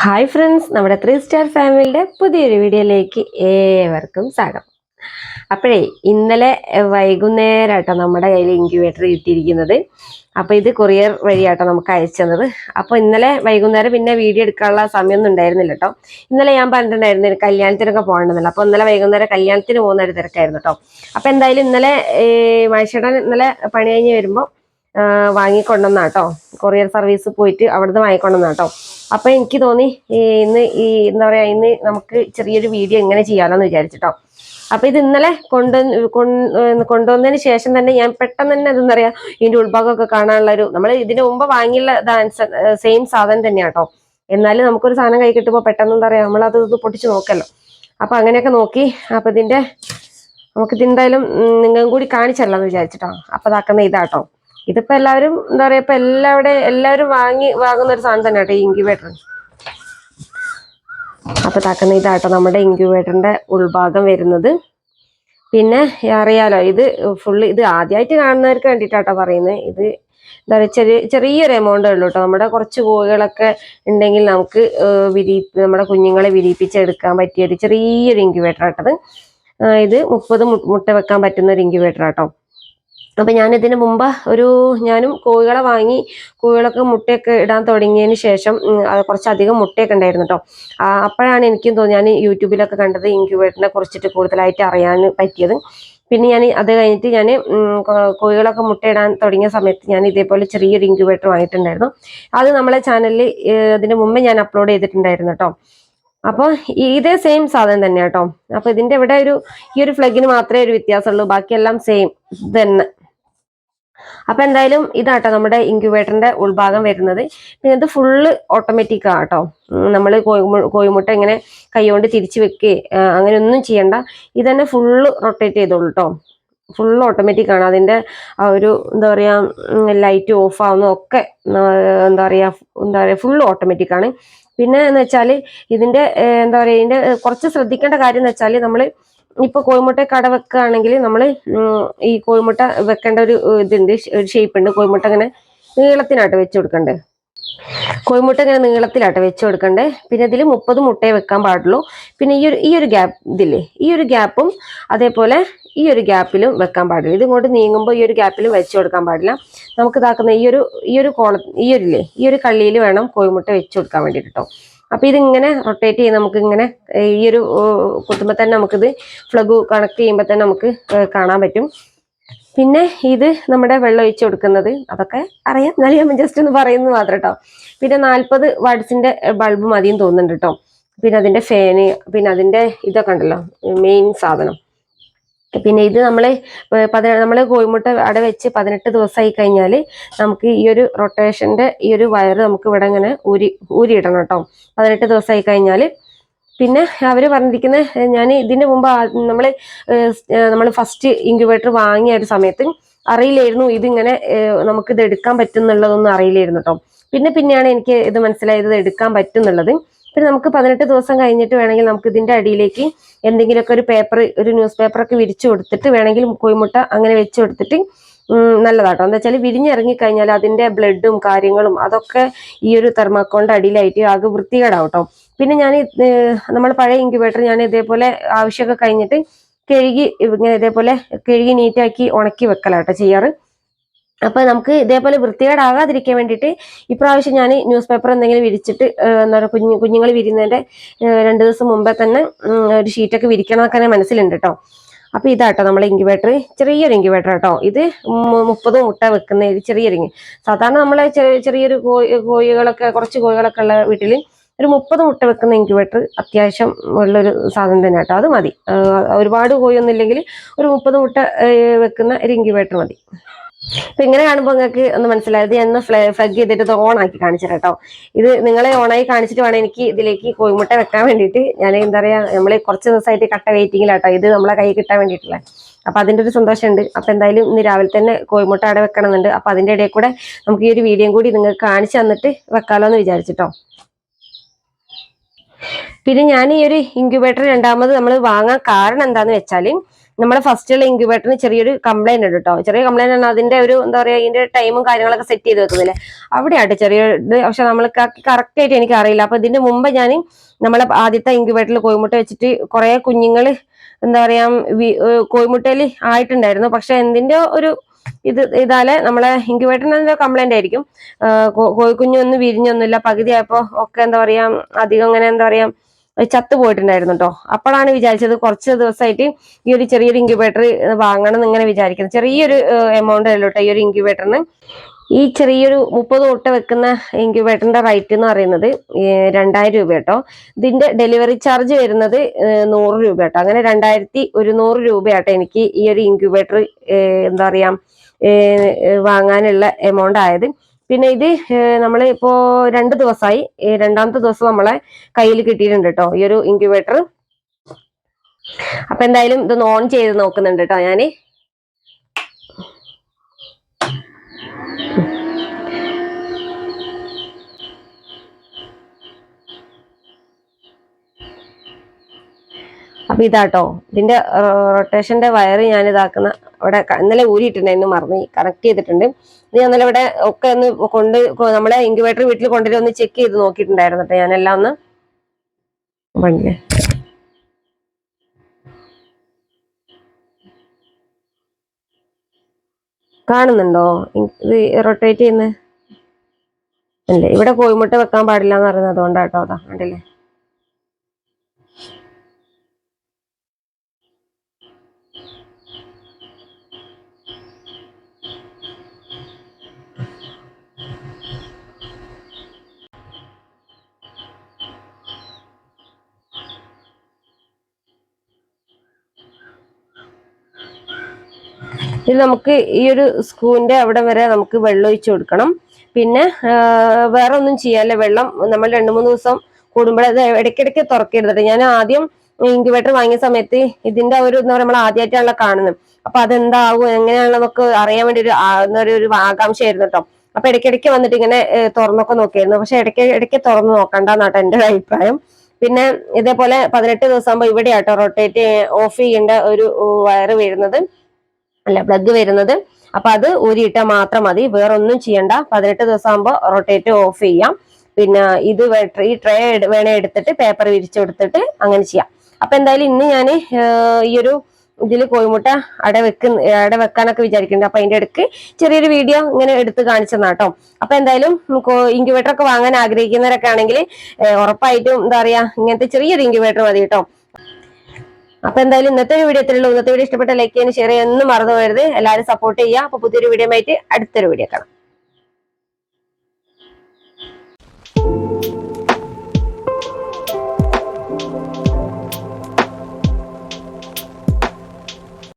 Hi friends നമ്മുടെ three star ഫാമിലിയുടെ പുതിയൊരു വീഡിയോയിലേക്ക് ഏവർക്കും സ്വാഗതം. അപ്പോഴേ ഇന്നലെ വൈകുന്നേരമായിട്ടോ നമ്മുടെ കയ്യിൽ ഇൻക്യുബേറ്റർ കിട്ടിയിരിക്കുന്നത്. അപ്പോൾ ഇത് കൊറിയർ വഴിയാട്ടോ നമുക്ക് അയച്ചത് അപ്പോൾ ഇന്നലെ വൈകുന്നേരം പിന്നെ വീഡിയോ എടുക്കാനുള്ള സമയമൊന്നും ഉണ്ടായിരുന്നില്ല കേട്ടോ. ഇന്നലെ ഞാൻ പറഞ്ഞിട്ടുണ്ടായിരുന്നു കല്യാണത്തിനൊക്കെ പോകണമെന്നില്ല അപ്പോൾ ഇന്നലെ വൈകുന്നേരം കല്യാണത്തിന് പോകുന്ന ഒരു തിരക്കായിരുന്നു കേട്ടോ. അപ്പോൾ എന്തായാലും ഇന്നലെ മനുഷ്യടൻ ഇന്നലെ പണി കഴിഞ്ഞ് വരുമ്പോൾ വാങ്ങിക്കൊണ്ടുവന്നാട്ടോ. കൊറിയർ സർവീസ് പോയിട്ട് അവിടുന്ന് വാങ്ങിക്കൊണ്ടുവന്നാട്ടോ. അപ്പൊ എനിക്ക് തോന്നി ഇന്ന് ഈ എന്താ പറയാ ഇന്ന് നമുക്ക് ചെറിയൊരു വീഡിയോ എങ്ങനെ ചെയ്യാമെന്ന് വിചാരിച്ചിട്ടോ. അപ്പൊ ഇത് ഇന്നലെ കൊണ്ട് കൊണ്ട് കൊണ്ടുവന്നതിന് ശേഷം തന്നെ ഞാൻ പെട്ടെന്ന് തന്നെ എന്താ പറയാ ഇതിന്റെ ഉൾഭാഗമൊക്കെ കാണാനുള്ള ഒരു നമ്മൾ ഇതിന് മുമ്പ് വാങ്ങിയുള്ള സെയിം സാധനം തന്നെയാട്ടോ. എന്നാലും നമുക്കൊരു സാധനം കൈ കിട്ടുമ്പോൾ പെട്ടെന്ന് എന്താ പറയാ നമ്മളത് ഇത് പൊട്ടിച്ച് നോക്കല്ലോ. അപ്പൊ അങ്ങനെയൊക്കെ നോക്കി അപ്പൊ ഇതിന്റെ നമുക്ക് എന്തായാലും നിങ്ങളും കൂടി കാണിച്ചല്ലാന്ന് വിചാരിച്ചിട്ടോ. അപ്പൊ ഇതാക്കുന്ന ഇതാട്ടോ. ഇതിപ്പോ എല്ലാവരും എന്താ പറയാ ഇപ്പൊ എല്ലാവിടെ എല്ലാവരും വാങ്ങി വാങ്ങുന്ന ഒരു സാധനം തന്നെ കേട്ടോ ഇൻക്യുബേറ്റർ അപ്പൊ തക്കുന്ന ഇതാട്ടോ നമ്മുടെ ഇൻക്യുബേറ്ററിന്റെ ഉൾഭാഗം വരുന്നത്. പിന്നെ അറിയാലോ ഇത് ഫുള്ള് ഇത് ആദ്യമായിട്ട് കാണുന്നവർക്ക് വേണ്ടിയിട്ടാട്ടോ പറയുന്നത്. ഇത് എന്താ പറയുക ചെറിയ ചെറിയൊരു എമൗണ്ട് ഉള്ളൂ കേട്ടോ നമ്മുടെ കുറച്ച് കോഴികളൊക്കെ ഉണ്ടെങ്കിൽ നമുക്ക് വിരി നമ്മുടെ കുഞ്ഞുങ്ങളെ വിരിയിപ്പിച്ചെടുക്കാൻ പറ്റിയ ഒരു ചെറിയൊരു ഇൻക്യുബേറ്റർ ആട്ടത്. ഇത് മുപ്പത് മുട്ട വെക്കാൻ പറ്റുന്ന ഒരു ഇൻക്യുബേറ്റർ ആട്ടോ. അപ്പം ഞാൻ ഇതിന് മുമ്പ് ഒരു ഞാനും കോഴികളെ വാങ്ങി കോഴികളൊക്കെ മുട്ടയൊക്കെ ഇടാൻ തുടങ്ങിയതിന് ശേഷം കുറച്ചധികം മുട്ടയൊക്കെ ഉണ്ടായിരുന്നു കേട്ടോ അപ്പോഴാണ് എനിക്കും തോന്നി ഞാൻ യൂട്യൂബിലൊക്കെ കണ്ടത് ഇൻക്യുബേറ്ററിനെ കുറിച്ചിട്ട് കൂടുതലായിട്ട് അറിയാൻ പറ്റിയത്. പിന്നെ ഞാൻ അത് കഴിഞ്ഞിട്ട് ഞാൻ കോഴികളൊക്കെ മുട്ടയിടാൻ തുടങ്ങിയ സമയത്ത് ഞാൻ ഇതേപോലെ ചെറിയൊരു ഇൻക്യൂബേറ്റർ വാങ്ങിയിട്ടുണ്ടായിരുന്നു. അത് നമ്മളെ ചാനലിൽ അതിന് മുമ്പ് ഞാൻ അപ്ലോഡ് ചെയ്തിട്ടുണ്ടായിരുന്നു കേട്ടോ അപ്പോൾ ഇതേ സെയിം സാധനം തന്നെ കേട്ടോ അപ്പോൾ ഇതിന്റെ ഇവിടെ ഒരു ഈ ഒരു ഫ്ലഗിന് മാത്രമേ ഒരു വ്യത്യാസമുള്ളൂ. ബാക്കിയെല്ലാം സെയിം തന്നെ. അപ്പൊ എന്തായാലും ഇതാട്ടോ നമ്മുടെ ഇൻക്യുബേറ്ററിന്റെ ഉൾഭാഗം വരുന്നത്. പിന്നെ ഇത് ഫുള്ള് ഓട്ടോമാറ്റിക് ആട്ടോ നമ്മൾ കോഴിമുട്ട ഇങ്ങനെ കൈകൊണ്ട് തിരിച്ചു വെക്കേ അങ്ങനെ ഒന്നും ചെയ്യണ്ട. ഇത് തന്നെ ഫുള്ള് റൊട്ടേറ്റ് ചെയ്തോളൂ കേട്ടോ ഫുൾ ഓട്ടോമാറ്റിക് ആണ്. അതിന്റെ ആ ഒരു എന്താ പറയാ ലൈറ്റ് ഓഫ് ആവുന്നതൊക്കെ എന്താ പറയാ എന്താ പറയാ ഫുൾ ഓട്ടോമാറ്റിക് ആണ്. പിന്നെ എന്ന് വെച്ചാൽ ഇതിന്റെ എന്താ പറയുക ഇതിന്റെ കുറച്ച് ശ്രദ്ധിക്കേണ്ട കാര്യം എന്ന് വെച്ചാൽ നമ്മൾ ഇപ്പൊ കോഴിമുട്ട കട വെക്കുകയാണെങ്കിൽ നമ്മൾ ഈ കോഴിമുട്ട വെക്കേണ്ട ഒരു ഇതുണ്ട് ഒരു ഷേപ്പ് ഉണ്ട് കോഴിമുട്ട ഇങ്ങനെ നീളത്തിനായിട്ട് വെച്ച് കൊടുക്കണ്ടേ. കോഴിമുട്ട ഇങ്ങനെ നീളത്തിലായിട്ട് വെച്ച് കൊടുക്കണ്ടേ. പിന്നെ ഇതിൽ മുപ്പത് മുട്ടയെ വെക്കാൻ പാടുള്ളൂ. പിന്നെ ഈ ഒരു ഈ ഒരു ഗ്യാപ്പ് ഇതില്ലേ ഈ ഒരു ഗ്യാപ്പും അതേപോലെ ഈ ഒരു ഗ്യാപ്പിലും വെക്കാൻ പാടില്ല. ഇതിങ്ങോട്ട് നീങ്ങുമ്പോൾ ഈ ഒരു ഗ്യാപ്പിലും വെച്ച് കൊടുക്കാൻ പാടില്ല. നമുക്ക് ഇതാക്കുന്ന ഈ ഒരു ഈ ഒരു കോള ഈ ഒരു ഇല്ലേ ഈ ഒരു കള്ളിയിൽ വേണം കോഴിമുട്ട വെച്ച് കൊടുക്കാൻ വേണ്ടിയിട്ട് കേട്ടോ അപ്പൊ ഇതിങ്ങനെ റൊട്ടേറ്റ് ചെയ്ത് നമുക്ക് ഇങ്ങനെ ഈ ഒരു കുത്തുമ്പോൾ തന്നെ നമുക്കിത് ഫ്ലഗ് കണക്ട് ചെയ്യുമ്പോൾ തന്നെ നമുക്ക് കാണാൻ പറ്റും. പിന്നെ ഇത് നമ്മുടെ വെള്ളം ഒഴിച്ച് കൊടുക്കുന്നത് അതൊക്കെ അറിയാം. എന്നാലും ഞാൻ ജസ്റ്റ് ഒന്ന് പറയുന്നത് മാത്രം കേട്ടോ പിന്നെ നാൽപ്പത് വാട്സിന്റെ ബൾബ് മതിയും തോന്നുന്നുണ്ട് കേട്ടോ പിന്നെ അതിന്റെ ഫാന് പിന്നെ അതിന്റെ ഇതൊക്കെ ഉണ്ടല്ലോ മെയിൻ സാധനം. പിന്നെ ഇത് നമ്മൾ നമ്മൾ കോഴിമുട്ട അവിടെ വെച്ച് പതിനെട്ട് ദിവസമായി കഴിഞ്ഞാൽ നമുക്ക് ഈ ഒരു റൊട്ടേഷന്റെ ഈ ഒരു വയറ് നമുക്ക് ഇവിടെ ഇങ്ങനെ ഊരി ഊരിയിടണം കേട്ടോ. പതിനെട്ട് ദിവസമായി കഴിഞ്ഞാൽ പിന്നെ അവർ പറഞ്ഞിരിക്കുന്ന ഞാൻ ഇതിന് മുമ്പ് നമ്മൾ നമ്മൾ ഫസ്റ്റ് ഇൻക്യുബേറ്റർ വാങ്ങിയ ഒരു സമയത്ത് അറിയില്ലായിരുന്നു ഇതിങ്ങനെ ഇത് എടുക്കാൻ പറ്റുന്നുള്ളതൊന്നും അറിയില്ലായിരുന്നു കേട്ടോ. പിന്നെ പിന്നെയാണ് എനിക്ക് ഇത് മനസ്സിലായത് എടുക്കാൻ പറ്റുന്നുള്ളത്. പിന്നെ നമുക്ക് പതിനെട്ട് ദിവസം കഴിഞ്ഞിട്ട് വേണമെങ്കിൽ നമുക്ക് ഇതിന്റെ അടിയിലേക്ക് എന്തെങ്കിലുമൊക്കെ ഒരു പേപ്പർ ഒരു ന്യൂസ് പേപ്പറൊക്കെ വിരിച്ചു കൊടുത്തിട്ട് വേണമെങ്കിൽ കോയിമുട്ട അങ്ങനെ വെച്ച് കൊടുത്തിട്ട് നല്ലതാട്ടോ. എന്താ വെച്ചാൽ വിരിഞ്ഞിറങ്ങി കഴിഞ്ഞാൽ അതിന്റെ ബ്ലഡും കാര്യങ്ങളും അതൊക്കെ ഈ ഒരു തെർമാക്കോണിന്റെ അടിയിലായിട്ട് ആകെ വൃത്തികേടാവട്ടോ. പിന്നെ ഞാൻ നമ്മൾ പഴയ ഇൻക്യുബേറ്റർ ഞാൻ ഇതേപോലെ ആവശ്യമൊക്കെ കഴിഞ്ഞിട്ട് കഴുകി ഇങ്ങനെ ഇതേപോലെ കഴുകി നീറ്റാക്കി ഉണക്കി വെക്കലാട്ടോ ചെയ്യാറ്. അപ്പൊ നമുക്ക് ഇതേപോലെ വൃത്തികേടാകാതിരിക്കാൻ വേണ്ടിയിട്ട് ഇപ്രാവശ്യം ഞാൻ ന്യൂസ് പേപ്പർ എന്തെങ്കിലും വിരിച്ചിട്ട് എന്താ പറയുക കുഞ്ഞു കുഞ്ഞുങ്ങൾ വിരിയുന്നതിന്റെ രണ്ട് ദിവസം മുമ്പേ തന്നെ ഒരു ഷീറ്റൊക്കെ വിരിക്കണമൊക്കെ മനസ്സിലുണ്ട് കേട്ടോ അപ്പൊ ഇതാട്ടോ നമ്മളെ ഇൻക്യുബേറ്റർ ചെറിയൊരു ഇൻക്യുബേറ്റർ കേട്ടോ ഇത് മുപ്പത് മുട്ട വെക്കുന്ന ചെറിയൊരു സാധാരണ നമ്മളെ ചെറിയൊരു കോഴികളൊക്കെ കുറച്ച് കോഴികളൊക്കെ ഉള്ള വീട്ടിൽ ഒരു മുപ്പത് മുട്ട വെക്കുന്ന ഇൻക്യുബേറ്റർ അത്യാവശ്യം ഉള്ളൊരു സാധനം തന്നെ കേട്ടോ അത് മതി. ഒരുപാട് കോഴിയൊന്നും ഇല്ലെങ്കിൽ ഒരു മുപ്പത് മുട്ട വെക്കുന്ന ഒരു ഇൻക്യുബേറ്റർ മതി. അപ്പൊ ഇങ്ങനെ കാണുമ്പോൾ നിങ്ങൾക്ക് ഒന്ന് മനസ്സിലായത് ഞാൻ ഫ്ലഗ് ചെയ്തിട്ട് ഇത് ഓൺ ആക്കി കാണിച്ചു കേട്ടോ. ഇത് നിങ്ങളെ ഓണായി കാണിച്ചിട്ട് വേണം എനിക്ക് ഇതിലേക്ക് കോഴിമുട്ട വെക്കാൻ വേണ്ടിയിട്ട്. ഞാൻ എന്താ പറയാ നമ്മൾ കുറച്ച് ദിവസമായിട്ട് കട്ട വെയിറ്റിങ്ങിലാട്ടോ ഇത് നമ്മളെ കൈ കിട്ടാൻ വേണ്ടിയിട്ടുള്ള. അപ്പൊ അതിന്റെ ഒരു സന്തോഷമുണ്ട്. അപ്പൊ എന്തായാലും ഇന്ന് രാവിലെ തന്നെ കോഴിമുട്ട അവിടെ വെക്കണമെന്നുണ്ട്. അപ്പൊ അതിന്റെ ഇടയിൽ കൂടെ നമുക്ക് ഈ ഒരു വീഡിയോയും കൂടി നിങ്ങൾക്ക് കാണിച്ചു തന്നിട്ട് വെക്കാലോ എന്ന് വിചാരിച്ചിട്ടോ. പിന്നെ ഞാൻ ഈ ഒരു ഇൻക്യുബേറ്റർ രണ്ടാമത് നമ്മൾ വാങ്ങാൻ കാരണം എന്താന്ന് വെച്ചാൽ നമ്മുടെ ഫസ്റ്റുള്ള ഇൻക്യുബേറ്ററിന് ചെറിയൊരു കംപ്ലൈന്റ് ഉണ്ട് കേട്ടോ ചെറിയ കംപ്ലൈന്റ് ആണ് അതിന്റെ ഒരു എന്താ പറയുക ഇതിന്റെ ടൈമും കാര്യങ്ങളൊക്കെ സെറ്റ് ചെയ്ത് വെക്കുന്നില്ലേ അവിടെയായിട്ട് ചെറിയ പക്ഷെ നമ്മൾ കറക്റ്റ് ആയിട്ട് എനിക്ക് അറിയില്ല. അപ്പൊ ഇതിന്റെ മുമ്പ് ഞാൻ നമ്മളെ ആദ്യത്തെ ഇൻക്യുബേറ്ററിൽ കോയിമുട്ട വെച്ചിട്ട് കുറെ കുഞ്ഞുങ്ങൾ എന്താ പറയാ കോയിമുട്ടയിൽ ആയിട്ടുണ്ടായിരുന്നു. പക്ഷെ എന്തിന്റെ ഒരു ഇത് ഇതാലെ നമ്മളെ ഇൻക്യുബേറ്ററിന് കംപ്ലൈന്റ് ആയിരിക്കും. കോഴിക്കുഞ്ഞൊന്നും വിരിഞ്ഞൊന്നുമില്ല. പകുതിയായപ്പോ ഒക്കെ എന്താ പറയാ അധികം അങ്ങനെ എന്താ പറയാ ചത്തു പോയിട്ടുണ്ടായിരുന്നു കേട്ടോ അപ്പോഴാണ് വിചാരിച്ചത് കുറച്ച് ദിവസമായിട്ട് ഈ ഒരു ചെറിയൊരു ഇൻക്യുബേറ്റർ വാങ്ങണം എന്ന് ഇങ്ങനെ വിചാരിക്കുന്നത്. ചെറിയൊരു എമൗണ്ട് അല്ലോ ഈ ഒരു ഇൻക്യുബേറ്ററിന് ഈ ചെറിയൊരു മുപ്പത് തൊട്ട് വെക്കുന്ന ഇൻക്യുബേറ്ററിന്റെ റേറ്റ് എന്ന് പറയുന്നത് രണ്ടായിരം രൂപ കേട്ടോ ഇതിന്റെ ഡെലിവറി ചാർജ് വരുന്നത് നൂറ് രൂപ കേട്ടോ അങ്ങനെ രണ്ടായിരത്തി ഒരുന്നൂറ് രൂപയാട്ടോ എനിക്ക് ഈ ഒരു ഇൻക്യുബേറ്റർ എന്താ പറയാ വാങ്ങാനുള്ള എമൗണ്ട് ആയത്. പിന്നെ ഇത് നമ്മൾ ഇപ്പോ രണ്ട് ദിവസമായി രണ്ടാമത്തെ ദിവസം നമ്മളെ കയ്യിൽ കിട്ടിയിട്ടുണ്ട് കേട്ടോ ഈ ഒരു ഇൻക്യുബേറ്റർ അപ്പൊ എന്തായാലും ഇതൊന്ന് ഓൺ ചെയ്ത് നോക്കുന്നുണ്ട് കേട്ടോ ഞാൻ. അപ്പൊ ഇതാട്ടോ. ഇതിന്റെ റൊട്ടേഷന്റെ വയർ ഞാൻ ഇതാക്കുന്ന അവിടെ ഇന്നലെ ഊരിയിട്ടുണ്ടായിരുന്നു മറന്നു കണക്ട് ചെയ്തിട്ടുണ്ട്. ഇത് ഞാൻ ഇന്നലെ ഇവിടെ ഒക്കെ ഒന്ന് കൊണ്ട് നമ്മളെ ഇൻക്യുബേറ്റർ വീട്ടിൽ കൊണ്ടുവരും ഒന്ന് ചെക്ക് ചെയ്ത് നോക്കിയിട്ടുണ്ടായിരുന്നു കേട്ടോ. ഞാനെല്ലാം ഒന്ന് വണ്ടിയെ കാണുന്നുണ്ടോ? ഇത് റൊട്ടേറ്റ് ചെയ്യുന്നത്? അല്ലേ ഇവിടെ കോഴിമുട്ട വെക്കാൻ പാടില്ല എന്ന് പറയുന്നത് അതുകൊണ്ടാട്ടോ അതാ കണ്ടില്ലേ? ഇത് നമുക്ക് ഈ ഒരു സ്കൂവിന്റെ അവിടെ വരെ നമുക്ക് വെള്ളം ഒഴിച്ചു കൊടുക്കണം. പിന്നെ വേറെ ഒന്നും ചെയ്യാല്ല വെള്ളം നമ്മൾ രണ്ടു മൂന്ന് ദിവസം കൂടുമ്പോഴേ ഇടയ്ക്കിടയ്ക്ക് തുറക്കരുത് ഞാൻ ആദ്യം ഇൻക്യുബേറ്റർ വാങ്ങിയ സമയത്ത് ഇതിന്റെ ഒരു എന്താ പറയുക നമ്മൾ ആദ്യമായിട്ടാണല്ലോ കാണുന്നത്. അപ്പൊ അതെന്താവും നമുക്ക് അറിയാൻ വേണ്ടി ഒരു ഒരു ആകാംക്ഷയായിരുന്നു കേട്ടോ. അപ്പൊ ഇടയ്ക്കിടയ്ക്ക് വന്നിട്ട് ഇങ്ങനെ തുറന്നൊക്കെ നോക്കിയായിരുന്നു. പക്ഷെ ഇടയ്ക്ക് ഇടയ്ക്ക് തുറന്ന് നോക്കണ്ടെന്നാട്ടോ എന്റെ ഒരു അഭിപ്രായം. പിന്നെ ഇതേപോലെ പതിനെട്ട് ദിവസം ആകുമ്പോൾ ഇവിടെയാട്ടോ റൊട്ടേറ്റ് ഓഫ് ചെയ്യേണ്ട ഒരു വയറ് വരുന്നത്. അല്ല പ്ലഗ് വരുന്നത്. അപ്പൊ അത് ഊരിയിട്ട മാത്രം മതി. വേറെ ഒന്നും ചെയ്യണ്ട. പതിനെട്ട് ദിവസം ആകുമ്പോൾ റൊട്ടേറ്റ് ഓഫ് ചെയ്യാം. പിന്നെ ഇത് ഈ ട്രേ വേണേ എടുത്തിട്ട് പേപ്പർ വിരിച്ചു കൊടുത്തിട്ട് അങ്ങനെ ചെയ്യാം. അപ്പൊ എന്തായാലും ഇന്ന് ഞാൻ ഈ ഒരു ഇതിൽ കോഴിമുട്ട അട വെക്കുന്ന അട വെക്കാനൊക്കെ വിചാരിക്കുന്നുണ്ട്. അപ്പൊ അതിന്റെ ഇടയ്ക്ക് ചെറിയൊരു വീഡിയോ ഇങ്ങനെ എടുത്ത് കാണിച്ചെന്നാട്ടോ അപ്പൊ എന്തായാലും ഇൻക്യുബേറ്റർ ഒക്കെ വാങ്ങാൻ ആഗ്രഹിക്കുന്നവരൊക്കെ ആണെങ്കിൽ ഉറപ്പായിട്ടും എന്താ പറയാ ഇങ്ങനത്തെ ചെറിയൊരു ഇൻക്യുബേറ്റർ മതി കേട്ടോ അപ്പൊ എന്തായാലും ഇന്നത്തെ ഒരു വീഡിയോ ഇത്രയുള്ളൂ ഇന്നത്തെ വീഡിയോ ഇഷ്ടപ്പെട്ട ലൈക്ക് ചെയ്യാൻ ഷെയർ ചെയ്യാൻ ഒന്നും മറന്നു പോകരുത്. എല്ലാവരും സപ്പോർട്ട് ചെയ്യുക. അപ്പൊ പുതിയൊരു വീഡിയോ ആയിട്ട് അടുത്തൊരു വീഡിയോ കാണാം.